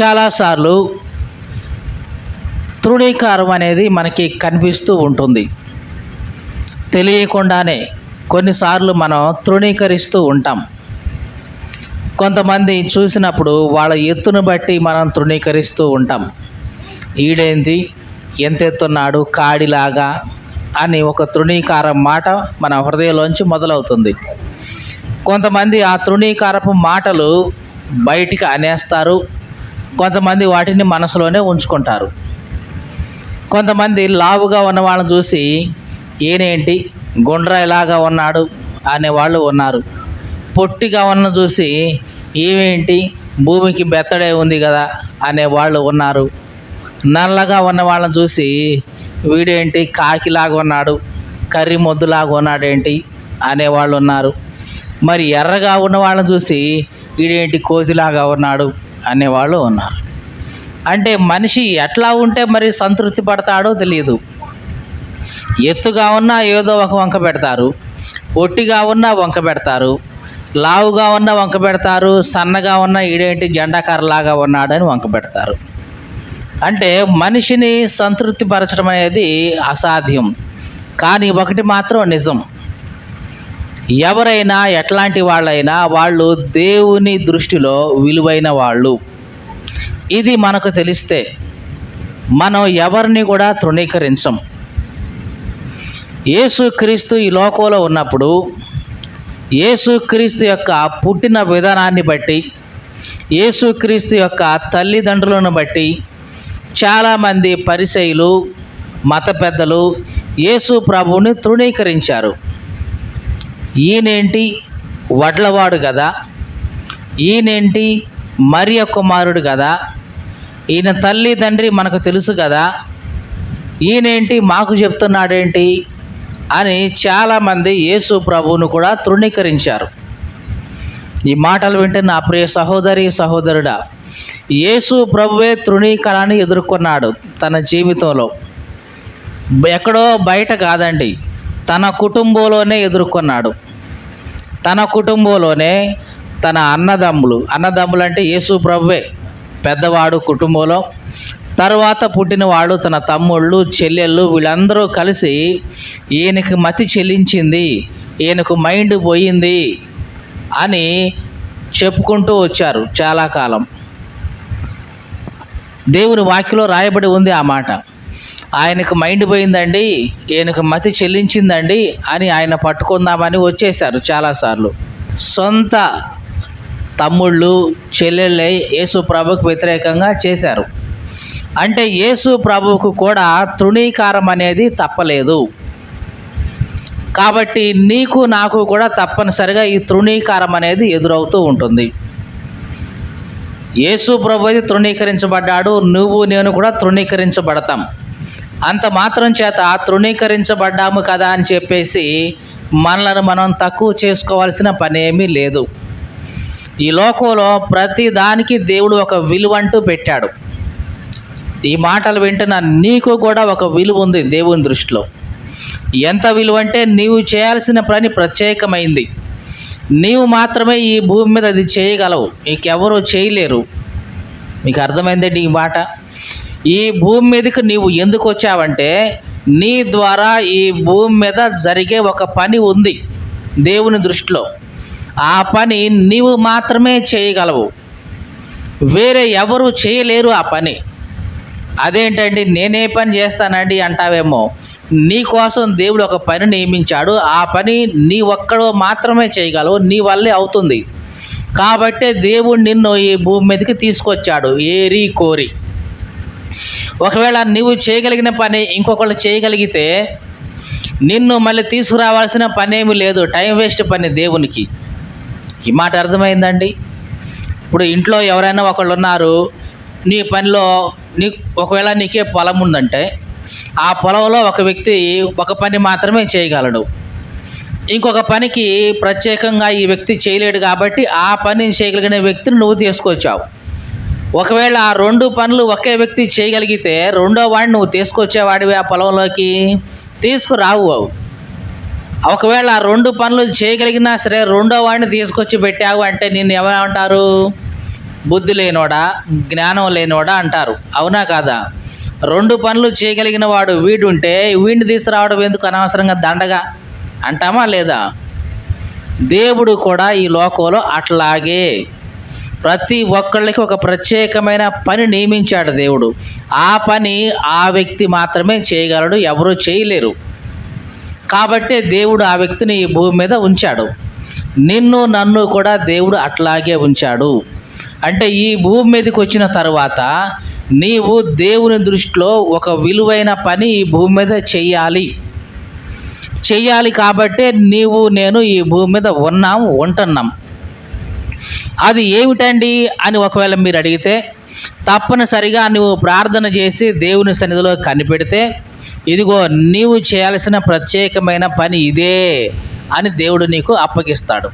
చాలాసార్లు తృణీకారం అనేది మనకి కనిపిస్తూ ఉంటుంది. తెలియకుండానే కొన్నిసార్లు మనం తృణీకరిస్తూ ఉంటాం. కొంతమంది చూసినప్పుడు వాళ్ళ ఎత్తును బట్టి మనం తృణీకరిస్తూ ఉంటాం. ఈడేంది? ఎంత ఎత్తున్నాడు కాడిలాగా అని ఒక తృణీకారం మాట మన హృదయంలోంచి మొదలవుతుంది. కొంతమంది ఆ తృణీకారపు మాటలు బయటికి అనేస్తారు. కొంతమంది వాటిని మనసులోనే ఉంచుకుంటారు. కొంతమంది లావుగా ఉన్న వాళ్ళని చూసి ఈయనేంటి? గుండ్రాయిలాగా ఉన్నాడు అనేవాళ్ళు ఉన్నారు. పొట్టిగా ఉన్న చూసి ఏమేంటి భూమికి బెత్తడే ఉంది కదా అనేవాళ్ళు ఉన్నారు. నల్లగా ఉన్న వాళ్ళని చూసి వీడేంటి? కాకిలాగా ఉన్నాడు. కర్రీ మొద్దులాగా ఉన్నాడేంటి? అనేవాళ్ళు ఉన్నారు. మరి ఎర్రగా ఉన్న వాళ్ళని చూసి వీడేంటి కోతిలాగా ఉన్నాడు. అనేవాళ్ళు ఉన్నారు. అంటే మనిషి ఎట్లా ఉంటే మరి సంతృప్తి పడతాడో తెలియదు. ఎత్తుగా ఉన్నా ఏదో ఒక వంక పెడతారు పొట్టిగా ఉన్నా వంక పెడతారు లావుగా ఉన్న వంక పెడతారు సన్నగా ఉన్న ఈడేంటి జెండాకారలాగా ఉన్నాడని వంక పెడతారు. అంటే మనిషిని సంతృప్తి పరచడం అనేది అసాధ్యం. కానీ ఒకటి మాత్రం నిజం. ఎవరైనా ఎట్లాంటి వాళ్ళైనా వాళ్ళు దేవుని దృష్టిలో విలువైన వాళ్ళు. ఇది మనకు తెలిస్తే మనం ఎవరిని కూడా తృణీకరించం. యేసుక్రీస్తు ఈ లోకంలో ఉన్నప్పుడు యేసుక్రీస్తు యొక్క పుట్టిన విధానాన్ని బట్టి యేసుక్రీస్తు యొక్క తల్లిదండ్రులను బట్టి చాలామంది పరిసయులు మత పెద్దలు యేసు ప్రభువుని తృణీకరించారు. ఈయనేంటి? వడ్లవాడు కదా ఈయనేంటి? మరియ కుమారుడు కదా ఈయన తల్లి తండ్రి మనకు తెలుసు కదా ఈయనేంటి? మాకు చెప్తున్నాడేంటి? అని చాలామంది యేసు ప్రభువును కూడా తృణీకరించారు. ఈ మాటలు వింటే నా ప్రియ సహోదరి సహోదరుడా యేసు ప్రభువే తృణీకరాన్ని ఎదుర్కొన్నాడు తన జీవితంలో. ఎక్కడో బయట కాదండి. తన కుటుంబంలోనే ఎదుర్కొన్నాడు. తన కుటుంబంలోనే తన అన్నదమ్ములు. అన్నదమ్ములు అంటే యేసు ప్రభువే. పెద్దవాడు కుటుంబంలో. తర్వాత పుట్టినవాడు తన తమ్ముళ్ళు చెల్లెళ్ళు వీళ్ళందరూ కలిసి ఈయనకి మతి చెల్లించింది. ఈయనకు మైండ్ పోయింది అని చెప్పుకుంటూ వచ్చారు చాలా కాలం. దేవుని వాక్యలో రాయబడి ఉంది ఆ మాట. ఆయనకు మైండ్ పోయిందండి ఈయనకు మతి చెల్లించిందండి అని ఆయన పట్టుకుందామని వచ్చేశారు చాలాసార్లు. సొంత తమ్ముళ్ళు చెల్లెళ్ళై యేసు ప్రభుకు వ్యతిరేకంగా చేశారు. అంటే యేసు ప్రభువుకు కూడా తృణీకారం అనేది తప్పలేదు. కాబట్టి నీకు నాకు కూడా తప్పనిసరిగా ఈ తృణీకారం అనేది ఎదురవుతూ ఉంటుంది. యేసు ప్రభు అయితే తృణీకరించబడ్డాడు నువ్వు నేను కూడా తృణీకరించబడతాం. అంత మాత్రం చేత తృణీకరించబడ్డాము కదా అని చెప్పేసి మనలను మనం తక్కువ చేసుకోవాల్సిన పనేమీ లేదు. ఈ లోకంలో ప్రతి దానికి దేవుడు ఒక విలువ అంటూ పెట్టాడు. ఈ మాటలు వింటున్న నీకు కూడా ఒక విలువ ఉంది దేవుని దృష్టిలో. ఎంత విలువ అంటే నీవు చేయాల్సిన పని ప్రత్యేకమైంది. నీవు మాత్రమే ఈ భూమి మీద అది చేయగలవు. నీకెవరూ చేయలేరు. మీకు అర్థమైందండి ఈ మాట? ఈ భూమి మీదకి నీవు ఎందుకు వచ్చావంటే నీ ద్వారా ఈ భూమి మీద జరిగే ఒక పని ఉంది దేవుని దృష్టిలో. ఆ పని నీవు మాత్రమే చేయగలవు. వేరే ఎవరు చేయలేరు ఆ పని. అదేంటండి నేనే పని చేస్తానండి అంటావేమో. నీకోసం దేవుడు ఒక పని నియమించాడు. ఆ పని నీ ఒక్కడో మాత్రమే చేయగలవు నీ వల్లే అవుతుంది. కాబట్టే దేవుడు నిన్ను ఈ భూమి మీదకి తీసుకొచ్చాడు. ఏరి కోరి. ఒకవేళ నువ్వు చేయగలిగిన పని ఇంకొకళ్ళు చేయగలిగితే నిన్ను మళ్ళీ తీసుకురావాల్సిన పని ఏమీ లేదు. టైం వేస్ట్ పని దేవునికి. ఈ మాట అర్థమైందండి? ఇప్పుడు ఇంట్లో ఎవరైనా ఒకళ్ళు ఉన్నారు నీ పనిలో నీ ఒకవేళ నీకే పొలం ఉందంటే ఆ పొలంలో ఒక వ్యక్తి ఒక పని మాత్రమే చేయగలడు. ఇంకొక పనికి ప్రత్యేకంగా ఈ వ్యక్తి చేయలేడు కాబట్టి ఆ పని చేయగలిగిన వ్యక్తిని నువ్వు తీసుకొచ్చావు. ఒకవేళ ఆ రెండు పనులు ఒకే వ్యక్తి చేయగలిగితే రెండో వాడిని నువ్వు తీసుకొచ్చేవాడివి ఆ పొలంలోకి? తీసుకురావు అవు. ఒకవేళ ఆ రెండు పనులు చేయగలిగినా సరే రెండో వాడిని తీసుకొచ్చి పెట్టావు అంటే నిన్ను ఏమంటారు బుద్ధి లేనోడా? జ్ఞానం లేనోడా అంటారు. అవునా కాదా? రెండు పనులు చేయగలిగిన వాడు వీడుంటే వీడిని తీసుకురావడం ఎందుకు అనవసరంగా దండగా? అంటామా లేదా? దేవుడు కూడా ఈ లోకంలో అట్లాగే ప్రతి ఒక్కళ్ళకి ఒక ప్రత్యేకమైన పని నియమించాడు దేవుడు. ఆ పని ఆ వ్యక్తి మాత్రమే చేయగలడు ఎవరు చేయలేరు. కాబట్టే దేవుడు ఆ వ్యక్తిని ఈ భూమి మీద ఉంచాడు. నిన్ను నన్ను కూడా దేవుడు అట్లాగే ఉంచాడు. అంటే ఈ భూమి మీదకి వచ్చిన తర్వాత నీవు దేవుని దృష్టిలో ఒక విలువైన పని ఈ భూమి మీద చెయ్యాలి. చెయ్యాలి కాబట్టే నీవు నేను ఈ భూమి మీద ఉన్నాం ఉంటున్నాం. అది ఏమిటండి అని ఒకవేళ మీరు అడిగితే తప్పనిసరిగా నువ్వు ప్రార్థన చేసి దేవుని సన్నిధిలో కనిపెడితే ఇదిగో నీవు చేయాల్సిన ప్రత్యేకమైన పని ఇదే అని దేవుడు నీకు అప్పగిస్తాడు.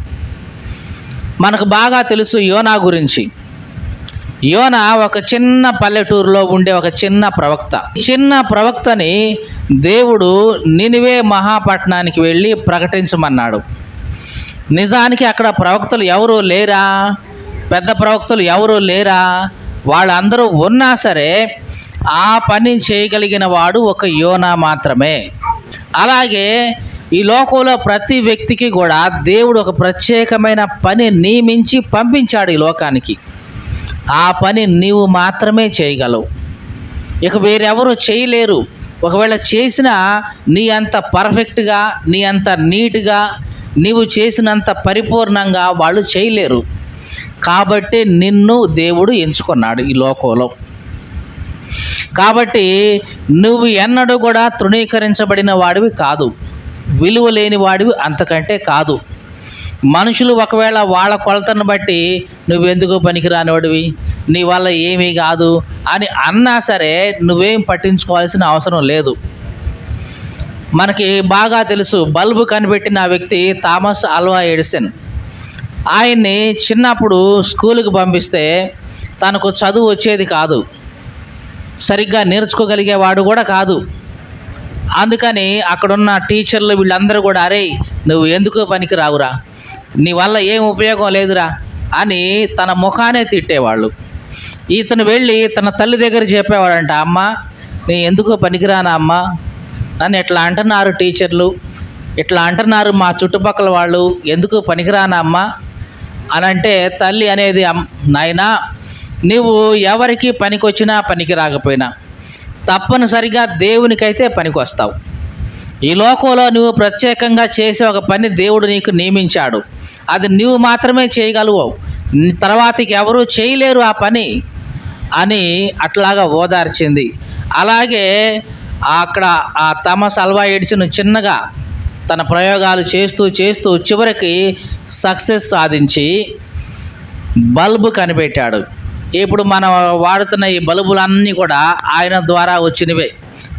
మనకు బాగా తెలుసు యోనా గురించి. యోన ఒక చిన్న పల్లెటూరులో ఉండే ఒక చిన్న ప్రవక్త. చిన్న ప్రవక్తని దేవుడు నినివే మహాపట్నానికి వెళ్ళి ప్రకటించమన్నాడు. నిజానికి అక్కడ ప్రవక్తలు ఎవరు లేరా? పెద్ద ప్రవక్తలు ఎవరు లేరా? వాళ్ళందరూ ఉన్నా సరే ఆ పని చేయగలిగిన వాడు ఒక యోనా మాత్రమే. అలాగే ఈ లోకంలో ప్రతి వ్యక్తికి కూడా దేవుడు ఒక ప్రత్యేకమైన పని నియమించి పంపించాడు ఈ లోకానికి. ఆ పని నీవు మాత్రమే చేయగలవు. ఇక వేరెవరు చేయలేరు. ఒకవేళ చేసినా నీ అంత పర్ఫెక్ట్గా నీ అంత నీట్గా నీవు చేసినంత పరిపూర్ణంగా వాళ్ళు చేయలేరు. కాబట్టి నిన్ను దేవుడు ఎంచుకున్నాడు ఈ లోకంలో. కాబట్టి నువ్వు ఎన్నడూ కూడా తృణీకరించబడిన వాడివి కాదు. విలువ లేని వాడివి అంతకంటే కాదు. మనుషులు ఒకవేళ వాళ్ళ కొలతను బట్టి నువ్వెందుకు పనికిరానివాడివి? నీ వల్ల ఏమీ కాదు అని అన్నా సరే నువ్వేం పట్టించుకోవాల్సిన అవసరం లేదు. మనకి బాగా తెలుసు బల్బు కనిపెట్టిన వ్యక్తి థామస్ అల్వా ఎడిసన్. ఆయన్ని చిన్నప్పుడు స్కూలుకి పంపిస్తే తనకు చదువు వచ్చేది కాదు. సరిగ్గా నేర్చుకోగలిగేవాడు కూడా కాదు. అందుకని అక్కడున్న టీచర్లు వీళ్ళందరూ కూడా అరే నువ్వు ఎందుకు పనికి రావురా? నీ వల్ల ఏం ఉపయోగం లేదురా? అని తన ముఖానే తిట్టేవాళ్ళు. ఇతను వెళ్ళి తన తల్లి దగ్గర చెప్పేవాడంట అమ్మ నీ ఎందుకు పనికిరానా అమ్మ? నన్ను ఎట్లా అంటున్నారు టీచర్లు? ఇట్లా అంటున్నారు మా చుట్టుపక్కల వాళ్ళు? ఎందుకు పనికిరానా అని అంటే తల్లి అనేది నాయనా నువ్వు ఎవరికి పనికొచ్చినా పనికి రాకపోయినా తప్పనిసరిగా దేవునికైతే పనికొస్తావు. ఈ లోకంలో నువ్వు ప్రత్యేకంగా చేసే ఒక పని దేవుడు నీకు నియమించాడు. అది నువ్వు మాత్రమే చేయగలవు తర్వాతకి ఎవరు చేయలేరు ఆ పని అని అట్లాగా ఓదార్చింది. అలాగే అక్కడ ఆ థామస్ అల్వా ఎడిసన్ చిన్నగా తన ప్రయోగాలు చేస్తూ చేస్తూ చివరికి సక్సెస్ సాధించి బల్బు కనిపెట్టాడు. ఇప్పుడు మనం వాడుతున్న ఈ బల్బులన్నీ కూడా ఆయన ద్వారా వచ్చినవే.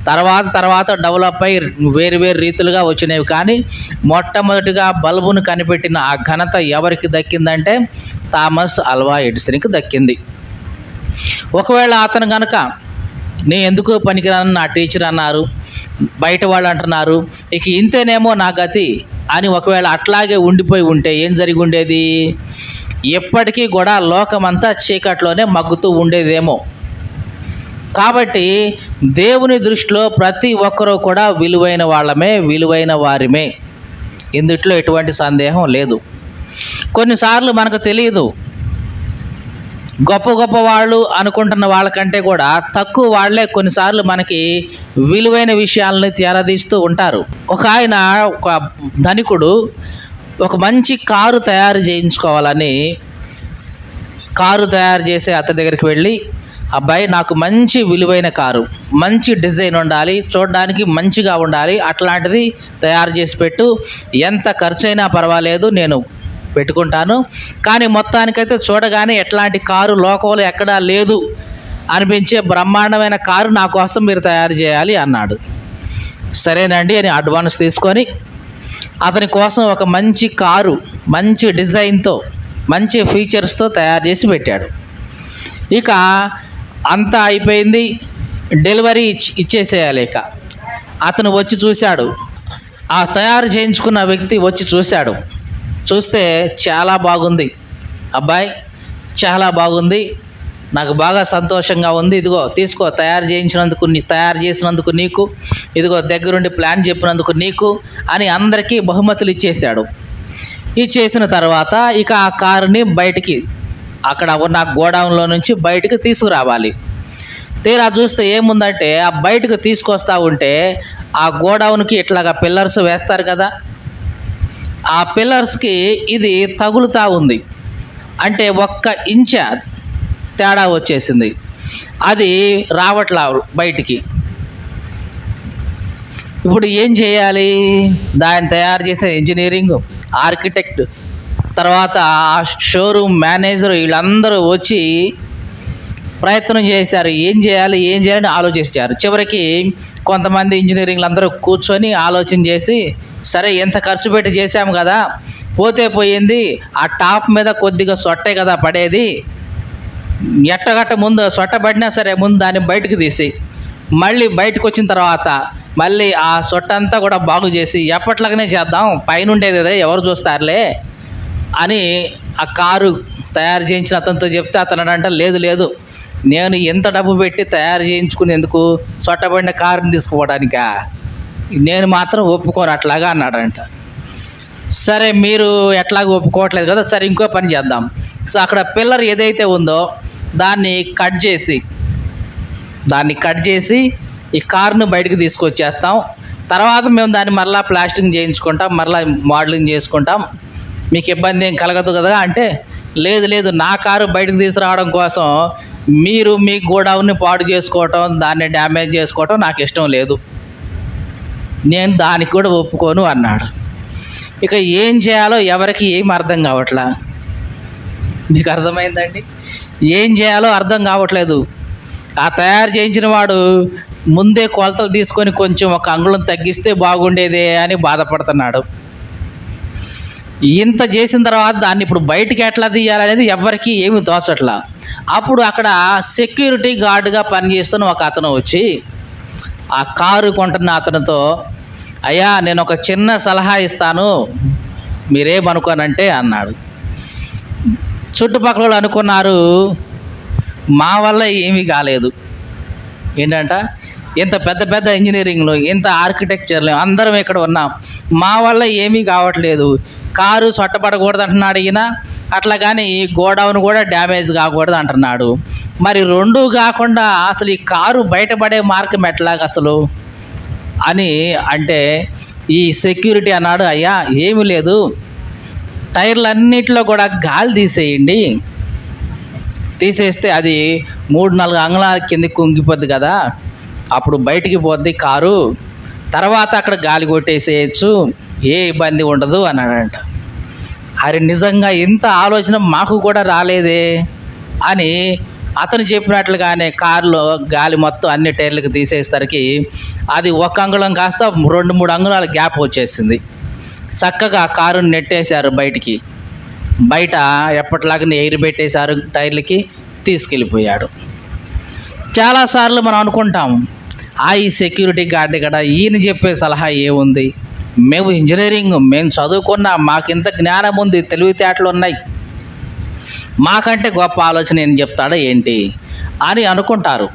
తర్వాత తర్వాత డెవలప్ అయి వేరు వేరు రీతులుగా వచ్చినవి. కానీ మొట్టమొదటిగా బల్బును కనిపెట్టిన ఆ ఘనత ఎవరికి దక్కిందంటే థామస్ అల్వా ఎడిసన్కి దక్కింది. ఒకవేళ అతను కనుక నేను ఎందుకు పనికిరాను నా టీచర్ అన్నారు. బయట వాళ్ళు అంటున్నారు ఇక ఇంతేనేమో నా గతి అని ఒకవేళ అట్లాగే ఉండిపోయి ఉంటే ఏం జరిగి ఉండేది? ఎప్పటికీ కూడా లోకమంతా చీకట్లోనే మగ్గుతూ ఉండేదేమో. కాబట్టి దేవుని దృష్టిలో ప్రతి ఒక్కరూ కూడా విలువైన వాళ్ళమే విలువైన వారిమే. ఇందుట్లో ఎటువంటి సందేహం లేదు. కొన్నిసార్లు మనకు తెలియదు గొప్ప గొప్ప వాళ్ళు అనుకుంటున్న వాళ్ళకంటే కూడా తక్కువ వాళ్ళే కొన్నిసార్లు మనకి విలువైన విషయాలని తీరదీస్తూ ఉంటారు. ఒక ఆయన ఒక ధనికుడు ఒక మంచి కారు తయారు చేయించుకోవాలని కారు తయారు చేసే అతని దగ్గరికి వెళ్ళి అబ్బాయి నాకు మంచి విలువైన కారు మంచి డిజైన్ ఉండాలి చూడడానికి మంచిగా ఉండాలి అట్లాంటిది తయారు చేసి పెట్టు ఎంత ఖర్చైనా పర్వాలేదు నేను పెట్టుకుంటాను. కానీ మొత్తానికైతే చూడగానే ఎట్లాంటి కారు లోకంలో ఎక్కడా లేదు అనిపించే బ్రహ్మాండమైన కారు నా కోసం మీరు తయారు చేయాలి అన్నాడు. సరేనండి అని అడ్వాన్స్ తీసుకొని అతని కోసం ఒక మంచి కారు మంచి డిజైన్తో మంచి ఫీచర్స్తో తయారు చేసి పెట్టాడు. ఇక అంతా అయిపోయింది డెలివరీ ఇచ్- ఇచ్చేసేయాలి ఇక. అతను వచ్చి చూశాడు. ఆ తయారు చేయించుకున్న వ్యక్తి వచ్చి చూశాడు. చూస్తే చాలా బాగుంది. అబ్బాయి చాలా బాగుంది. నాకు బాగా సంతోషంగా ఉంది. ఇదిగో తీసుకో తయారు చేయించినందుకు నీ తయారు చేసినందుకు నీకు ఇదిగో దగ్గరుండి ప్లాన్ చెప్పినందుకు నీకు అని అందరికీ బహుమతులు ఇచ్చేశాడు. ఇచ్చేసిన తర్వాత ఇక ఆ కారుని బయటికి అక్కడ ఉన్న గోడౌన్లో నుంచి బయటికి తీసుకురావాలి. తీరా చూస్తే ఏముందంటే ఆ బయటకు తీసుకొస్తా ఉంటే ఆ గోడౌన్కి ఇట్లాగా పిల్లర్స్ వేస్తారు కదా ఆ పిల్లర్స్కి ఇది తగులుతూ ఉంది. అంటే ఒక్క ఇంచ తేడా వచ్చేసింది. అది రావట్లా బయటికి. ఇప్పుడు ఏం చేయాలి? దాన్ని తయారు చేసే ఇంజనీరింగ్ ఆర్కిటెక్ట్ తర్వాత ఆ షోరూమ్ మేనేజర్ వీళ్ళందరూ వచ్చి ప్రయత్నం చేశారు. ఏం చేయాలి ఏం చేయాలని ఆలోచించారు. చివరికి కొంతమంది ఇంజనీరింగ్లు అందరూ కూర్చొని ఆలోచన చేసి సరే ఎంత ఖర్చు పెట్టి చేశాము కదా పోతే పోయింది ఆ టాప్ మీద కొద్దిగా సొట్టే కదా పడేది ఎట్టగట్ట ముందు సొట్ట పడినా సరే ముందు దాన్ని బయటకు తీసి మళ్ళీ బయటకు వచ్చిన తర్వాత మళ్ళీ ఆ సొట్టంతా కూడా బాగు చేసి ఎప్పట్లాగనే చేద్దాం పైన ఉండేది కదా ఎవరు చూస్తారులే అని ఆ కారు తయారు చేయించిన అతనితో చెప్తే అతను అంట లేదు లేదు నేను ఎంత డబ్బు పెట్టి తయారు చేయించుకునేందుకు సొట్టబడిన కారుని తీసుకుపోవడానికా? నేను మాత్రం ఒప్పుకోను అట్లాగా అన్నాడంట. సరే మీరు ఎట్లాగో ఒప్పుకోవట్లేదు కదా సరే ఇంకో పని చేద్దాం. సో అక్కడ పిల్లర్ ఏదైతే ఉందో దాన్ని కట్ చేసి దాన్ని కట్ చేసి ఈ కార్ను బయటకు తీసుకొచ్చేస్తాం. తర్వాత మేము దాన్ని మరలా ప్లాస్టింగ్ చేయించుకుంటాం మరలా మోడలింగ్ చేసుకుంటాం. మీకు ఇబ్బంది ఏం కలగదు కదా అంటే లేదు లేదు నా కారు బయటకు తీసుకురావడం కోసం మీరు మీ గోడౌన్ని పాడు చేసుకోవటం దాన్ని డ్యామేజ్ చేసుకోవటం నాకు ఇష్టం లేదు. నేను దానికి కూడా ఒప్పుకోను అన్నాడు. ఇక ఏం చేయాలో ఎవరికి ఏం అర్థం కావట్లా? మీకు అర్థమైందండి? ఏం చేయాలో అర్థం కావట్లేదు. ఆ తయారు చేయించిన వాడు ముందే కొలతలు తీసుకొని కొంచెం ఒక అంగుళం తగ్గిస్తే బాగుండేదే అని బాధపడుతున్నాడు. ఇంత చేసిన తర్వాత దాన్ని ఇప్పుడు బయటికి ఎట్లా తీయాలనేది ఎవరికి ఏమి తోచట్లా. అప్పుడు అక్కడ సెక్యూరిటీ గార్డుగా పనిచేస్తున్న ఒక అతను వచ్చి ఆ కారు కొంటున్న అతనితో అయ్యా నేను ఒక చిన్న సలహా ఇస్తాను మీరేమనుకోనంటే అన్నాడు. చుట్టుపక్కల వాళ్ళు అనుకున్నారు మా వల్ల ఏమీ కాలేదు. ఏంటంట? ఇంత పెద్ద పెద్ద ఇంజనీరింగ్లు ఇంత ఆర్కిటెక్చర్లు అందరం ఇక్కడ ఉన్నాం. మా వల్ల ఏమీ కావట్లేదు. కారు చొట్టపడకూడదు అంటున్నాడు ఈయన. అట్లా కానీ ఈ గోడౌన్ కూడా డ్యామేజ్ కాకూడదు అంటున్నాడు మరి రెండు కాకుండా అసలు ఈ కారు బయటపడే మార్గం ఎట్లాగ అసలు? అని అంటే ఈ సెక్యూరిటీ అన్నాడు అయ్యా ఏమీ లేదు. టైర్లన్నిటిలో కూడా గాలి తీసేయండి. తీసేస్తే అది మూడు నాలుగు అంగుళాల కిందకి కుంగిపోద్ది కదా. అప్పుడు బయటికి పోద్ది కారు. తర్వాత అక్కడ గాలి కొట్టేసేయచ్చు ఏ ఇబ్బంది ఉండదు అన్నాడంట. అరే నిజంగా ఇంత ఆలోచన మాకు కూడా రాలేదే అని అతను చెప్పినట్లుగానే కారులో గాలి మొత్తం అన్ని టైర్లకు తీసేసరికి అది ఒక అంగుళం కాస్త రెండు మూడు అంగుళాల గ్యాప్ వచ్చేసింది. చక్కగా కారుని నెట్టేశారు బయటికి. బయట ఎప్పటిలాగానే ఎయిర్ పెట్టేశారు టైర్లకి తీసుకెళ్ళిపోయాడు. చాలాసార్లు మనం అనుకుంటాం ఆ ఈ సెక్యూరిటీ గార్డ్ ఇక్కడ ఈయన చెప్పే సలహా ఏముంది? మేము ఇంజనీరింగ్ మేము చదువుకున్నా మాకు ఇంత జ్ఞానం ఉంది తెలివితేటలు ఉన్నాయి. మాకంటే గొప్ప ఆలోచన ఏం చెప్తాడో ఏంటి? అని అనుకుంటారు.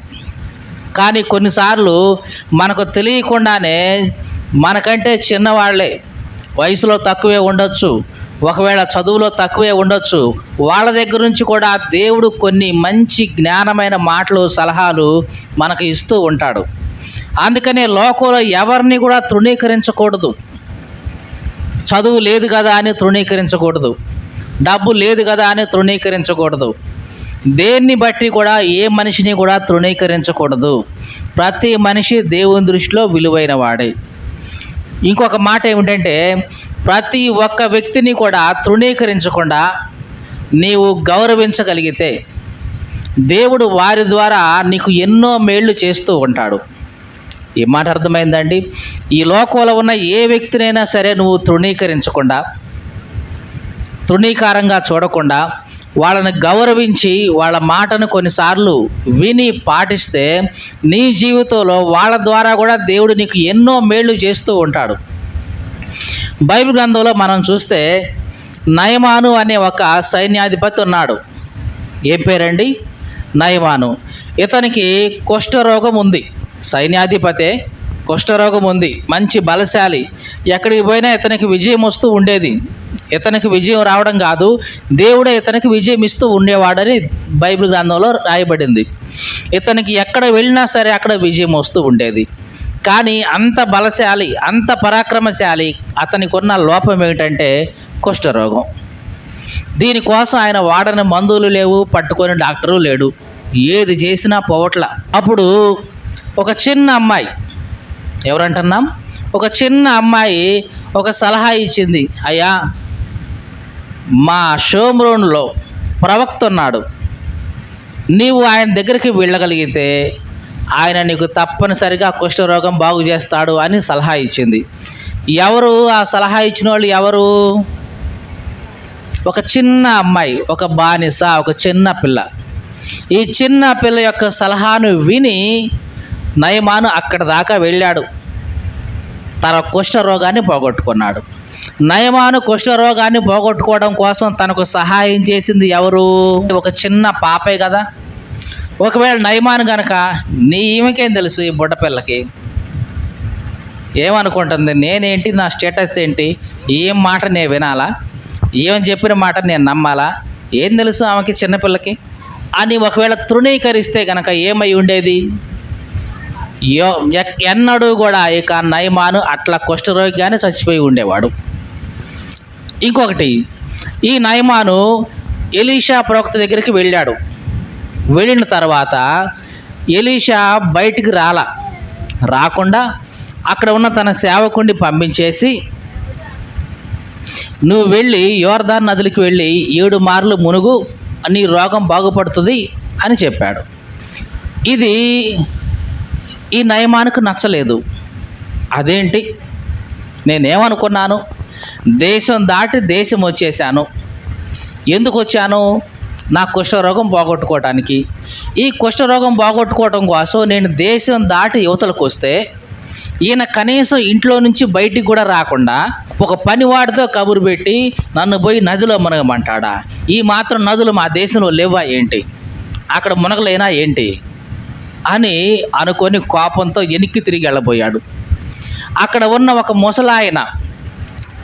కానీ కొన్నిసార్లు మనకు తెలియకుండానే మనకంటే చిన్నవాళ్ళే వయసులో తక్కువే ఉండొచ్చు ఒకవేళ చదువులో తక్కువే ఉండొచ్చు వాళ్ళ దగ్గర నుంచి కూడా దేవుడు కొన్ని మంచి జ్ఞానమైన మాటలు సలహాలు మనకు ఇస్తూ ఉంటాడు. అందుకనే లోకంలో ఎవరిని కూడా తృణీకరించకూడదు. చదువు లేదు కదా అని తృణీకరించకూడదు. డబ్బు లేదు కదా అని తృణీకరించకూడదు. దేన్ని బట్టి కూడా ఏ మనిషిని కూడా తృణీకరించకూడదు. ప్రతి మనిషి దేవుని దృష్టిలో విలువైన వాడే. ఇంకొక మాట ఏమిటంటే ప్రతి ఒక్క వ్యక్తిని కూడా తృణీకరించకుండా నీవు గౌరవించగలిగితే దేవుడు వారి ద్వారా నీకు ఎన్నో మేళ్ళు చేస్తూ ఉంటాడు. ఈ మాట అర్థమైందండి? ఈ లోకంలో ఉన్న ఏ వ్యక్తినైనా సరే నువ్వు తృణీకరించకుండా తృణీకారంగా చూడకుండా వాళ్ళని గౌరవించి వాళ్ళ మాటను కొన్నిసార్లు విని పాటిస్తే నీ జీవితంలో వాళ్ళ ద్వారా కూడా దేవుడు నీకు ఎన్నో మేళ్ళు చేస్తూ ఉంటాడు. బైబిల్ గ్రంథంలో మనం చూస్తే నయమాను అనే ఒక సైన్యాధిపతి ఉన్నాడు. ఏం పేరండి? నయమాను. ఇతనికి కుష్ఠరోగం ఉంది. సైన్యాధిపతే కుష్ఠరోగం ఉంది మంచి బలశాలి. ఎక్కడికి పోయినా ఇతనికి విజయం వస్తూ ఉండేది. ఇతనికి విజయం రావడం కాదు దేవుడే ఇతనికి విజయం ఇస్తూ ఉండేవాడని బైబిల్ గ్రంథంలో రాయబడింది. ఇతనికి ఎక్కడ వెళ్ళినా సరే అక్కడ విజయం వస్తూ ఉండేది. కానీ అంత బలశాలి అంత పరాక్రమశాలి అతనికి ఉన్న లోపం ఏమిటంటే కుష్ఠరోగం. దీనికోసం ఆయన వాడని మందులు లేవు పట్టుకొని డాక్టరు లేడు. ఏది చేసినా పోవట్ల. అప్పుడు ఒక చిన్న అమ్మాయి. ఎవరంటున్నాం? ఒక చిన్న అమ్మాయి ఒక సలహా ఇచ్చింది. అయ్యా మా షోమ్రోన్లో ప్రవక్త ఉన్నాడు. నీవు ఆయన దగ్గరికి వెళ్ళగలిగితే ఆయన నీకు తప్పనిసరిగా కుష్ఠరోగం బాగు చేస్తాడు అని సలహా ఇచ్చింది. ఎవరు ఆ సలహా ఇచ్చిన వాళ్ళు? ఎవరు? ఒక చిన్న అమ్మాయి ఒక బానిస ఒక చిన్న పిల్ల. ఈ చిన్న పిల్ల యొక్క సలహాను విని నయమాను అక్కడ దాకా వెళ్ళాడు. తన కుష్ఠరోగాన్ని పోగొట్టుకున్నాడు. నయమాను కుష్ఠరోగాన్ని పోగొట్టుకోవడం కోసం తనకు సహాయం చేసింది ఎవరు? ఒక చిన్న పాపే కదా. ఒకవేళ నయమాను గనక నీ ఈమెకేం తెలుసు ఈ బుడ్డపిల్లకి ఏమనుకుంటుంది? నేనేంటి? నా స్టేటస్ ఏంటి? ఏం మాట నేను వినాలా? ఏం చెప్పిన మాట నేను నమ్మాలా? ఏం తెలుసు ఆమెకి చిన్నపిల్లకి అని ఒకవేళ తృణీకరిస్తే గనక ఏమై ఉండేది? ఎన్నడూ కూడా ఇక నయమాను అట్లా కుష్ఠరోగిగానే చచ్చిపోయి ఉండేవాడు. ఇంకొకటి ఈ నయమాను ఎలీషా ప్రవక్త దగ్గరికి వెళ్ళాడు. వెళ్ళిన తర్వాత ఎలీషా బయటికి రాల. రాకుండా అక్కడ ఉన్న తన సేవకుండి పంపించేసి నువ్వు వెళ్ళి యోర్దాన్ నదికి వెళ్ళి ఏడు మార్లు మునుగు నీ రోగం బాగుపడుతుంది అని చెప్పాడు. ఇది ఈ నయమానికి నచ్చలేదు. అదేంటి? నేనేమనుకున్నాను? దేశం దాటి దేశం వచ్చేసాను ఎందుకు వచ్చాను? నా కుష్ఠరోగం పోగొట్టుకోవటానికి. ఈ కుష్ఠరోగం బాగొట్టుకోవటం కోసం నేను దేశం దాటి యువతలకు వస్తే ఈయన కనీసం ఇంట్లో నుంచి బయటికి కూడా రాకుండా ఒక పనివాడితో కబురు పెట్టి నన్ను పోయి నదిలో మునగమంటాడా? ఈ మాత్రం నదులు మా దేశంలో లేవా ఏంటి? అక్కడ మునగలేనా ఏంటి? అని అనుకొని కోపంతో వెనక్కి తిరిగి వెళ్ళబోయాడు. అక్కడ ఉన్న ఒక ముసలాయన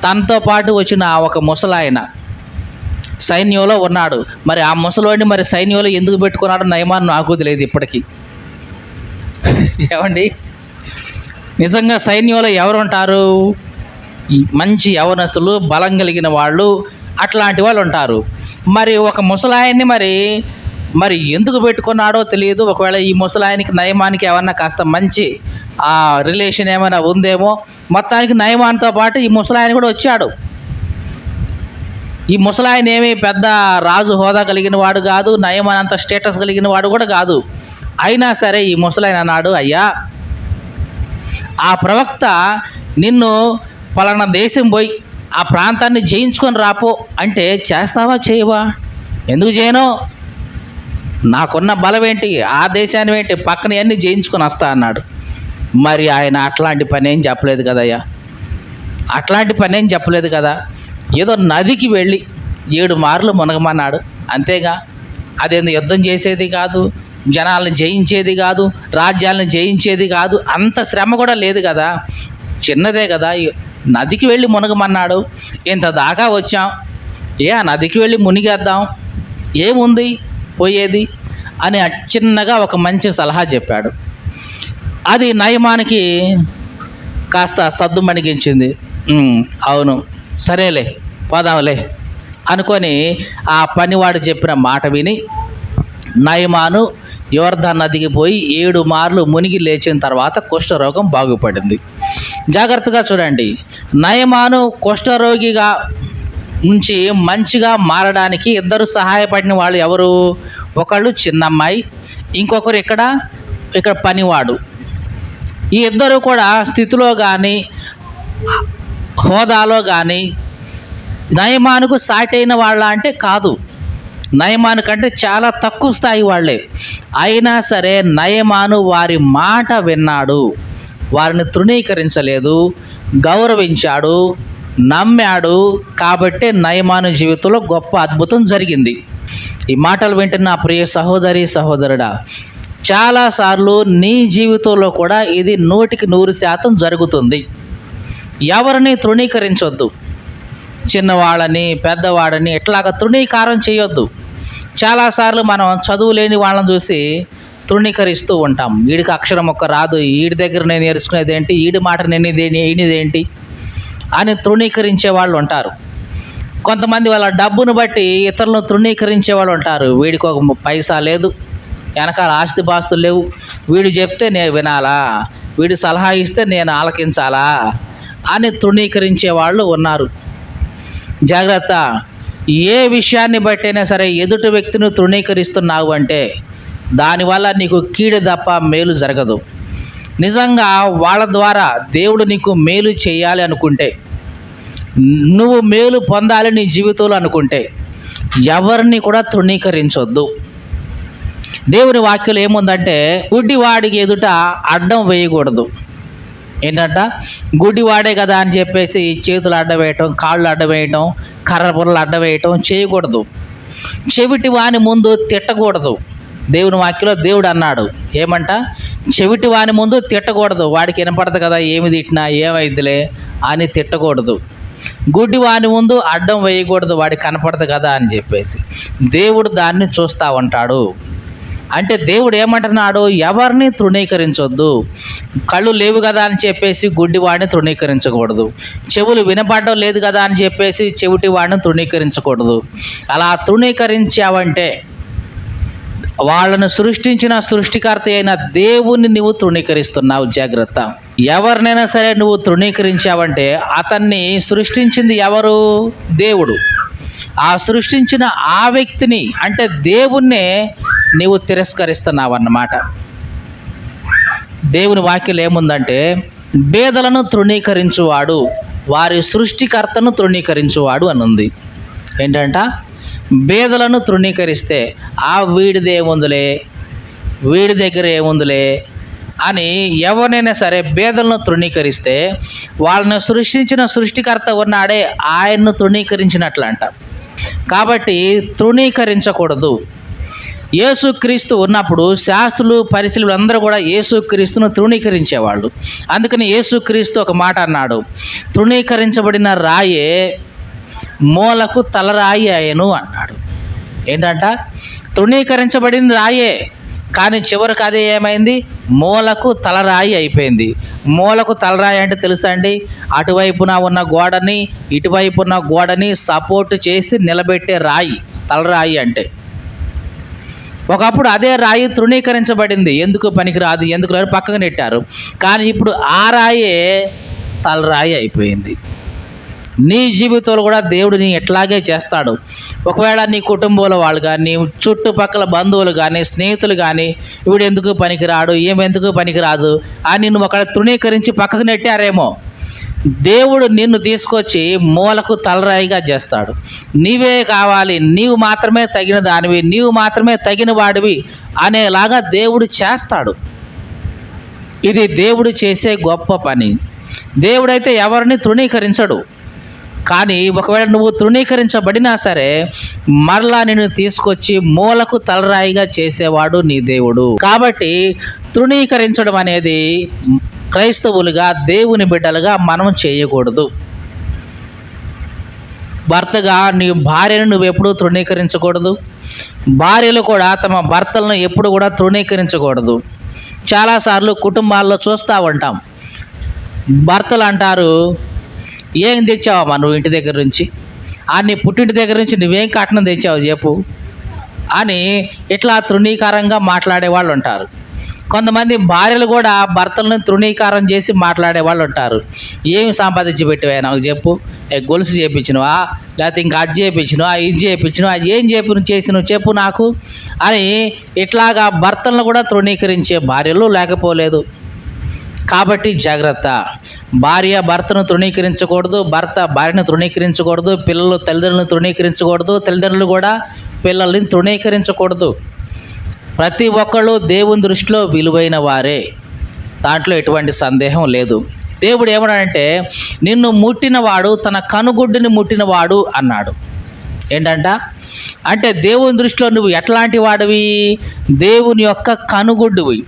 తనతో పాటు వచ్చిన ఆ ఒక ముసలాయన సైన్యంలో ఉన్నాడు. మరి ఆ ముసలోడిని మరి సైన్యంలో ఎందుకు పెట్టుకున్నాడో నయమాన్ నాకు తెలియదు ఇప్పటికీ. ఏమండి? నిజంగా సైన్యంలో ఎవరు ఉంటారు? మంచి యవనస్తులు బలం కలిగిన వాళ్ళు అట్లాంటి వాళ్ళు ఉంటారు. మరి ఒక ముసలాయన్ని మరి మరి ఎందుకు పెట్టుకున్నాడో తెలియదు. ఒకవేళ ఈ ముసలాయనికి నయమానికి ఏమన్నా కాస్త మంచి ఆ రిలేషన్ ఏమైనా ఉందేమో. మొత్తానికి నయమాన్తో పాటు ఈ ముసలాయన కూడా వచ్చాడు. ఈ ముసలాయన ఏమీ పెద్ద రాజు హోదా కలిగిన వాడు కాదు నయమాన్ అంత స్టేటస్ కలిగిన వాడు కూడా కాదు. అయినా సరే ఈ ముసలాయన అన్నాడు అయ్యా ఆ ప్రవక్త నిన్ను పలానా దేశం పోయి ఆ ప్రాంతాన్ని జయించుకొని రాపో. అంటే చేస్తావా చేయవా? ఎందుకు చేయను? నాకున్న బలం ఏంటి ఆ దేశాన్ని ఏంటి? పక్కన అన్నీ జయించుకొని వస్తా అన్నాడు. మరి ఆయన అట్లాంటి పని ఏం చెప్పలేదు కదయ్యా? అట్లాంటి పని ఏం చెప్పలేదు కదా? ఏదో నదికి వెళ్ళి ఏడు మార్లు మునగమన్నాడు. అంతేగా? అదేందో యుద్ధం చేసేది కాదు జనాలను జయించేది కాదు రాజ్యాలను జయించేది కాదు అంత శ్రమ కూడా లేదు కదా? చిన్నదే కదా? నదికి వెళ్ళి మునగమన్నాడు. ఇంత దాకా వచ్చాం. ఏ ఆ నదికి వెళ్ళి మునిగేద్దాం? ఏముంది? పోయేది? అని చిన్నగా ఒక మంచి సలహా చెప్పాడు. అది నయమానికి కాస్త సద్దు మణిగించింది. అవును. సరేలే పోదాంలే. అనుకొని ఆ పనివాడు చెప్పిన మాట విని నయమాను యువర్ధన్ నదికి పోయి ఏడు మార్లు మునిగి లేచిన తర్వాత కుష్ఠరోగం బాగుపడింది. జాగ్రత్తగా చూడండి. నయమాను కుష్ఠరోగిగా నుంచి మంచిగా మారడానికి ఇద్దరు సహాయపడిన వాళ్ళు ఎవరు? ఒకళ్ళు చిన్నమ్మాయి ఇంకొకరు ఇక్కడ ఇక్కడ పనివాడు. ఈ ఇద్దరు కూడా స్థితిలో కానీ హోదాలో కానీ నయమానుకు సాటైన వాళ్ళ అంటే కాదు. నయమాను కంటే చాలా తక్కువ స్థాయి వాళ్ళే. అయినా సరే నయమాను వారి మాట విన్నాడు. వారిని తృణీకరించలేదు గౌరవించాడు. నమ్మాడు కాబట్టే నయమాను జీవితంలో గొప్ప అద్భుతం జరిగింది. ఈ మాటలు వింటున్న ప్రియ సహోదరి సహోదరుడా చాలాసార్లు నీ జీవితంలో కూడా ఇది నూటికి నూరు శాతం జరుగుతుంది. ఎవరిని తృణీకరించొద్దు. చిన్నవాళ్ళని పెద్దవాడని ఇట్లాగ తృణీకారం చేయొద్దు. చాలాసార్లు మనం చదువు లేని వాళ్ళని చూసి తృణీకరిస్తూ ఉంటాం. వీడికి అక్షరం ఒక్క రాదు. వీడి దగ్గర నేను నేర్చుకునేది ఏంటి? వీడి మాట నేను ఈయనదేంటి అని తృణీకరించే వాళ్ళు ఉంటారు. కొంతమంది వాళ్ళ డబ్బును బట్టి ఇతరులను తృణీకరించే వాళ్ళు ఉంటారు. వీడికి ఒక పైసా లేదు. వెనకాల ఆస్తిపాస్తులు లేవు. వీడు చెప్తే నేను వినాలా? వీడు సలహా ఇస్తే నేను ఆలకించాలా? అని తృణీకరించే వాళ్ళు ఉన్నారు. జాగ్రత్త. ఏ విషయాన్ని బట్టైనా సరే ఎదుటి వ్యక్తిని తృణీకరిస్తున్నావు అంటే దానివల్ల నీకు కీడు తప్ప మేలు జరగదు. నిజంగా వాళ్ళ ద్వారా దేవుడు నీకు మేలు చేయాలి అనుకుంటే నువ్వు మేలు పొందాలి నీ జీవితంలో అనుకుంటే ఎవరిని కూడా తృణీకరించొద్దు. దేవుని వాక్యం ఏముందంటే గుడ్డివాడికి ఎదుట అడ్డం వేయకూడదు. ఏంటంట? గుడ్డివాడే కదా అని చెప్పేసి చేతులు అడ్డవేయటం కాళ్ళు అడ్డవేయటం కర్ర బుర్రలు అడ్డవేయటం చేయకూడదు. చెవిటి వాని ముందు తిట్టకూడదు. దేవుని వాక్యలో దేవుడు అన్నాడు. ఏమంట? చెవిటి వాని ముందు తిట్టకూడదు. వాడికి వినపడదు కదా ఏమి తిట్టినా ఏమైద్దిలే అని తిట్టకూడదు. గుడ్డి వాని ముందు అడ్డం వేయకూడదు. వాడికి కనపడదు కదా అని చెప్పేసి. దేవుడు దాన్ని చూస్తూ ఉంటాడు. అంటే దేవుడు ఏమంటున్నాడు? ఎవరిని తృణీకరించొద్దు. కళ్ళు లేవు కదా అని చెప్పేసి గుడ్డివాడిని తృణీకరించకూడదు. చెవులు వినపడడం లేదు కదా అని చెప్పేసి చెవిటి వాడిని తృణీకరించకూడదు. అలా తృణీకరించావంటే వాళ్ళను సృష్టించిన సృష్టికర్త అయిన దేవుణ్ణి నువ్వు తృణీకరిస్తున్నావు జాగ్రత్త. ఎవరినైనా సరే నువ్వు తృణీకరించావంటే అతన్ని సృష్టించింది ఎవరు? దేవుడు. ఆ సృష్టించిన ఆ వ్యక్తిని అంటే దేవుణ్ణే నీవు తిరస్కరిస్తున్నావు అన్నమాట దేవుని వాక్యం ఏముందంటే బేదలను తృణీకరించువాడు వారి సృష్టికర్తను తృణీకరించువాడు అని ఉంది ఏంటంట? బేదలను తృణీకరిస్తే ఆ వీడిది ఏముందిలే వీడి దగ్గర ఏముందిలే అని ఎవరినైనా సరే బేదలను తృణీకరిస్తే వాళ్ళని సృష్టించిన సృష్టికర్త ఉన్నాడే ఆయన్ను తృణీకరించినట్లంట. కాబట్టి తృణీకరించకూడదు. యేసుక్రీస్తు ఉన్నప్పుడు శాస్త్రులు పరిశీలు అందరూ కూడా యేసుక్రీస్తును తృణీకరించేవాళ్ళు. అందుకని యేసుక్రీస్తు ఒక మాట అన్నాడు తృణీకరించబడిన రాయే మూలకు తలరాయి అయ్యను అన్నాడు. ఏంటంట? తృణీకరించబడింది రాయే. కానీ చివరికి అదే ఏమైంది? మూలకు తలరాయి అయిపోయింది. మూలకు తలరాయి అంటే తెలుసా అండి? అటువైపున ఉన్న గోడని ఇటువైపు ఉన్న గోడని సపోర్ట్ చేసి నిలబెట్టే రాయి తలరాయి అంటే. ఒకప్పుడు అదే రాయి తృణీకరించబడింది. ఎందుకు పనికిరాదు? ఎందుకు? పక్కకు నెట్టారు. కానీ ఇప్పుడు ఆ రాయే తలరాయి అయిపోయింది. నీ జీవితంలో కూడా దేవుడు నీ ఎట్లాగే చేస్తాడు. ఒకవేళ నీ కుటుంబంలో వాళ్ళు కానీ చుట్టుపక్కల బంధువులు కానీ స్నేహితులు కానీ వీడు ఎందుకు పనికిరాడు? ఏమెందుకు పనికిరాదు? అని నువ్వు అక్కడ తృణీకరించి పక్కకు నెట్టారేమో. దేవుడు నిన్ను తీసుకొచ్చి మూలకు తలరాయిగా చేస్తాడు. నీవే కావాలి నీవు మాత్రమే తగిన దానివి నీవు మాత్రమే తగిన వాడివి అనేలాగా దేవుడు చేస్తాడు. ఇది దేవుడు చేసే గొప్ప పని. దేవుడైతే ఎవరిని తృణీకరించడు. కానీ ఒకవేళ నువ్వు తృణీకరించబడినా సరే మరలా నిన్ను తీసుకొచ్చి మూలకు తలరాయిగా చేసేవాడు నీ దేవుడు. కాబట్టి తృణీకరించడం అనేది క్రైస్తవులుగా దేవుని బిడ్డలుగా మనం చేయకూడదు. భర్తగా నీ భార్యను నువ్వు ఎప్పుడూ తృణీకరించకూడదు. భార్యలు కూడా తమ భర్తలను ఎప్పుడు కూడా తృణీకరించకూడదు. చాలాసార్లు కుటుంబాల్లో చూస్తూ ఉంటాం. భర్తలు అంటారు ఏం తెచ్చావమ్మా నువ్వు ఇంటి దగ్గర నుంచి? ఆ నీ పుట్టింటి దగ్గర నుంచి నువ్వేం కట్నం తెచ్చావు చెప్పు? అని ఇట్లా తృణీకారంగా మాట్లాడే వాళ్ళు ఉంటారు. కొంతమంది భార్యలు కూడా భర్తలను తృణీకారం చేసి మాట్లాడే వాళ్ళు ఉంటారు. ఏమి సంపాదించి పెట్టివే నాకు చెప్పు? ఏ గొలుసు చేయించినవా లేకపోతే ఇంకా అది చేయించినవా ఇది చేయించినవా ఏం చెప్పి చేసినవు చెప్పు నాకు. అని ఇట్లాగా భర్తలను కూడా తృణీకరించే భార్యలు లేకపోలేదు. కాబట్టి జాగ్రత్త. భార్య భర్తను తృణీకరించకూడదు భర్త భార్యను తృణీకరించకూడదు పిల్లలు తల్లిదండ్రులను తృణీకరించకూడదు తల్లిదండ్రులు కూడా పిల్లల్ని తృణీకరించకూడదు. ప్రతి ఒక్కళ్ళు దేవుని దృష్టిలో విలువైన వారే. దాంట్లో ఎటువంటి సందేహం లేదు. దేవుడు ఏమన్నాడంటే నిన్ను ముట్టినవాడు తన కనుగుడ్డుని ముట్టినవాడు అన్నాడు. ఏంటంట? అంటే దేవుని దృష్టిలో నువ్వు ఎట్లాంటి వాడివి? దేవుని యొక్క కనుగుడ్డువి.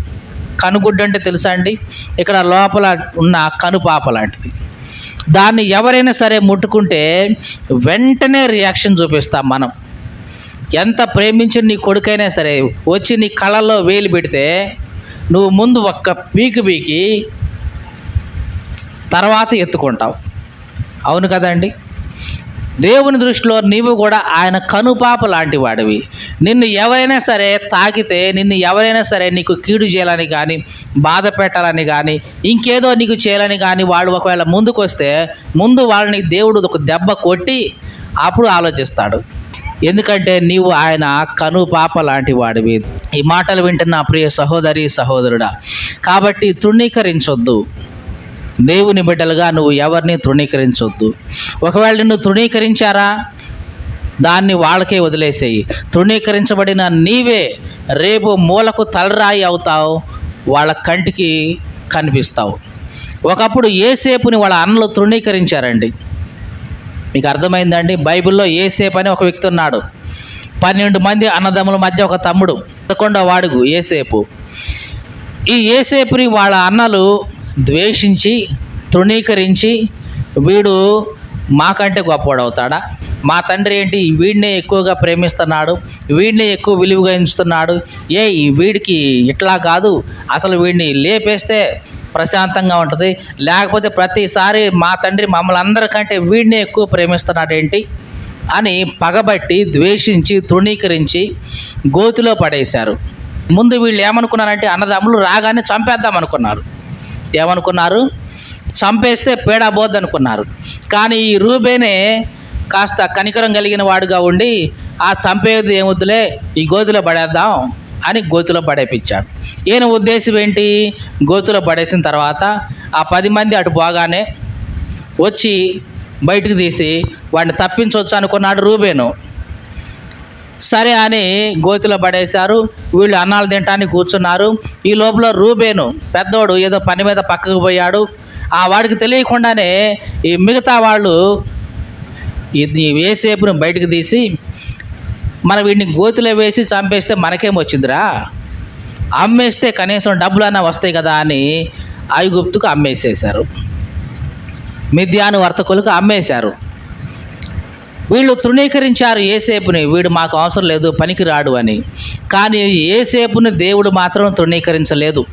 కనుగుడ్డు అంటే తెలుసా అండి? ఇక్కడ లోపల ఉన్న కనుపాప లాంటిది. దాన్ని ఎవరైనా సరే ముట్టుకుంటే వెంటనే రియాక్షన్ చూపిస్తాం మనం. ఎంత ప్రేమించిన నీ కొడుకైనా సరే వచ్చి నీ కళ్ళల్లో వేలు పెడితే నువ్వు ముందు ఒక్క పీకి పీకి తర్వాత ఎత్తుకుంటావు. అవును కదండి దేవుని దృష్టిలో నీవు కూడా ఆయన కనుపాప లాంటి వాడివి నిన్ను ఎవరైనా సరే తాకితే నిన్ను ఎవరైనా సరే నీకు కీడు చేయాలని కానీ బాధ పెట్టాలని కానీ ఇంకేదో నీకు చేయాలని కానీ వాళ్ళు ఒకవేళ ముందుకు వస్తే ముందు వాళ్ళని దేవుడు ఒక దెబ్బ కొట్టి అప్పుడు ఆలోచిస్తాడు. ఎందుకంటే నీవు ఆయన కనుపాప లాంటి వాడివి ఈ మాటలు వింటున్న ప్రియ సహోదరి సహోదరుడా కాబట్టి తృణీకరించొద్దు. దేవుని బిడ్డలుగా నువ్వు ఎవరిని తృణీకరించొద్దు. ఒకవేళ నిన్ను తృణీకరించారా దాన్ని వాళ్ళకే వదిలేసేయి. తృణీకరించబడిన నీవే రేపు మూలకు తలరాయి అవుతావు వాళ్ళ కంటికి కనిపిస్తావు. ఒకప్పుడు ఏసేపుని వాళ్ళ అన్నలు తృణీకరించారండి. మీకు అర్థమైందండి? బైబిల్లో ఏసేపు అని ఒక వ్యక్తి ఉన్నాడు. పన్నెండు మంది అన్నదమ్ముల మధ్య ఒక తమ్ముడు పదకొండో వాడుగు ఏసేపు ఈ ఏసేపుని వాళ్ళ అన్నలు ద్వేషించి తృణీకరించి వీడు మాకంటే గొప్పవాడవుతాడా? మా తండ్రి ఏంటి? వీడినే ఎక్కువగా ప్రేమిస్తున్నాడు వీడినే ఎక్కువ విలువగా ఎంచుతున్నాడు. ఏ ఈ వీడికి ఇట్లా కాదు. అసలు వీడిని లేపేస్తే ప్రశాంతంగా ఉంటుంది. లేకపోతే ప్రతిసారి మా తండ్రి మమ్మల్ని అందరికంటే వీడినే ఎక్కువ ప్రేమిస్తున్నాడు ఏంటి? అని పగబట్టి ద్వేషించి తృణీకరించి గోతిలో పడేశారు. ముందు వీళ్ళు ఏమనుకున్నారంటే అన్నదమ్ములు రాగానే చంపేద్దాం అనుకున్నారు ఏమనుకున్నారు? చంపేస్తే పేడ పోద్ది అనుకున్నారు కానీ ఈ రూబేనే కాస్త కనికరం కలిగిన వాడుగా ఉండి ఆ చంపేది ఏమొద్దులే ఈ గోతిలో పడేద్దాం అని గోతిలో పడేపించాడు. ఈయన ఉద్దేశం ఏంటి? గోతిలో పడేసిన తర్వాత ఆ పది మంది అటు పోగానే వచ్చి బయటకు తీసి వాడిని తప్పించవచ్చు అనుకున్నాడు రూబేను. సరే అని గోతిలో పడేశారు. వీళ్ళు అన్నాలు తినటానికి కూర్చున్నారు. ఈ లోపల రూబేను పెద్దోడు ఏదో పని మీద పక్కకు పోయాడు. ఆ వాడికి తెలియకుండానే ఈ మిగతా వాళ్ళు ఇది వేసేపుని బయటకు తీసి మన వీడిని గోతిలో వేసి చంపేస్తే మనకేం వచ్చిందిరా? అమ్మేస్తే కనీసం డబ్బులన్నా వస్తాయి కదా అని ఐగుప్తుకు అమ్మేసేశారు. మిథ్యాను వర్తకులకు అమ్మేశారు. వీళ్ళు తృణీకరించారు ఏసేపుని వీడు మాకు అవసరం లేదు పనికి రాడు అని. కానీ ఏసేపుని దేవుడు మాత్రం తృణీకరించలేదు.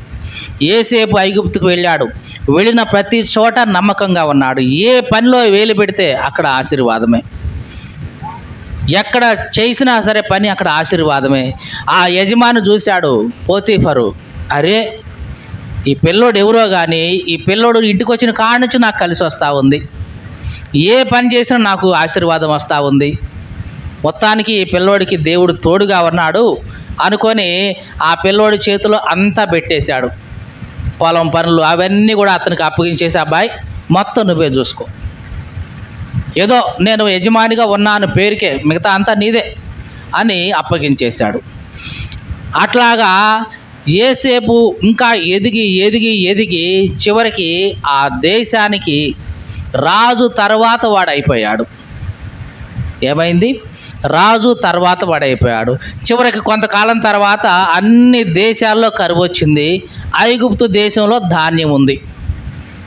ఏసేపు ఐగుప్తుకు వెళ్ళాడు. వెళ్ళిన ప్రతి చోట నమ్మకంగా ఉన్నాడు. ఏ పనిలో వేలు పెడితే అక్కడ ఆశీర్వాదమే. ఎక్కడ చేసినా సరే పని అక్కడ ఆశీర్వాదమే. ఆ యజమాని చూశాడు పోతీఫరు. అరే ఈ పిల్లోడు ఎవరో కానీ ఈ పిల్లోడు ఇంటికి వచ్చిన కాడ నుంచి నాకు కలిసి వస్తూ ఉంది. ఏ పని చేసినా నాకు ఆశీర్వాదం వస్తూ ఉంది. మొత్తానికి ఈ పిల్లోడికి దేవుడు తోడుగా ఉన్నాడు. అనుకొని ఆ పిల్లోడి చేతిలో అంతా పెట్టేశాడు. పొలం పనులు అవన్నీ కూడా అతనికి అప్పగించేసి అబ్బాయి మొత్తం నువ్వే చూసుకో. ఏదో నేను యజమానిగా ఉన్నాను పేరుకే మిగతా అంతా నీదే అని అప్పగించేశాడు. అట్లాగా ఏసేపు ఇంకా ఎదిగి ఎదిగి ఎదిగి చివరికి ఆ దేశానికి రాజు తర్వాత వాడైపోయాడు. ఏమైంది? రాజు తర్వాత వాడైపోయాడు. చివరికి కొంతకాలం తర్వాత అన్ని దేశాల్లో కరువు వచ్చింది. ఐగుప్తు దేశంలో ధాన్యం ఉంది.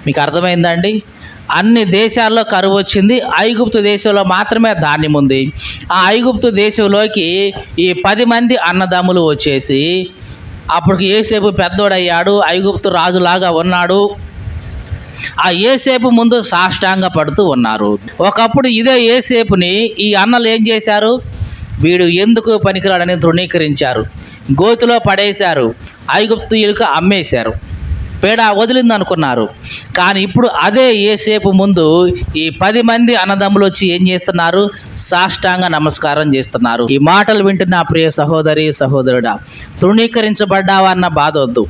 మీకు అర్థమైందండి? అన్ని దేశాల్లో కరువు వచ్చింది. ఐగుప్తు దేశంలో మాత్రమే ధాన్యం ఉంది. ఆ ఐగుప్తు దేశంలోకి ఈ పది మంది అన్నదమ్ములు వచ్చేసి అప్పటికి ఏసేపు పెద్దోడయ్యాడు. ఐగుప్తు రాజులాగా ఉన్నాడు. ఆ ఏసేపు ముందు సాష్టాంగ పడుతూ ఉన్నారు. ఒకప్పుడు ఇదే ఏసేపుని ఈ అన్నలు ఏం చేశారు? వీడు ఎందుకు పనికిరాడని తృణీకరించారు. గోతిలో పడేశారు. ఐగుప్తులకు అమ్మేశారు. పేడ వదిలింది అనుకున్నారు కానీ ఇప్పుడు అదే ఏసేపు ముందు ఈ పది మంది అన్నదమ్ములు వచ్చి ఏం చేస్తున్నారు? సాష్టాంగ నమస్కారం చేస్తున్నారు. ఈ మాటలు వింటున్న ప్రియ సహోదరి సహోదరుడా తృణీకరించబడ్డావా అన్న బాధ వద్దు.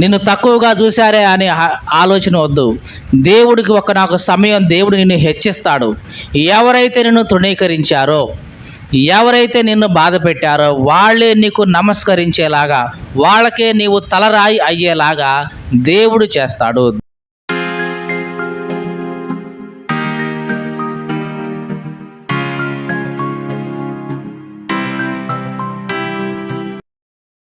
నిన్ను తక్కువగా చూశారే అనే ఆలోచన వద్దు. దేవుడికి ఒక నాకు సమయం దేవుడు నిన్ను హెచ్చిస్తాడు. ఎవరైతే నిన్ను తృణీకరించారో ఎవరైతే నిన్ను బాధ పెట్టారో వాళ్ళే నీకు నమస్కరించేలాగా వాళ్ళకే నీవు తలరాయి అయ్యేలాగా దేవుడు చేస్తాడు.